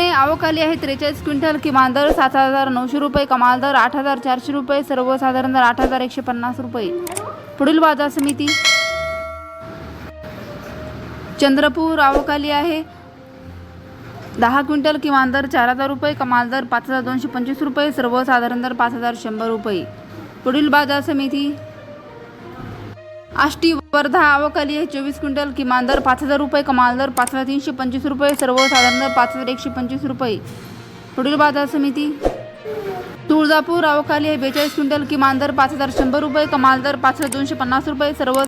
आवक आली आहे. त्रेचाळीस क्विंटल किमान दर सात हजार नऊशे रुपये कमाल दर आठ हजार चारशे रुपये सर्वसाधारण दर आठ हजार एकशे पन्नास रुपये. पुढील बाजार समिती. चंद्रपूर आवक आली आहे. दहा क्विंटल किमान दर चार हजार रुपये कमाल दर पाच हजार दोनशे पंचवीस रुपये सर्वसाधारण दर पाच हजार शंभर रुपये. पुढील बाजार समिती. आष्टी वर्धा आवक आहे. चोवीस क्विंटल किमान दर पाच हजार रुपये कमाल दर पाच हजार तीनशे पंचवीस रुपये सर्वसाधारण दर पाच हजार एकशे पंचवीस रुपये. पुढील बाजार समिती. तुळजापूर आवक आहे. बेचाळीस क्विंटल किमान दर पाच हजार शंभर रुपये कमाल दर पाच हजार दोनशे पन्नास रुपये सर्व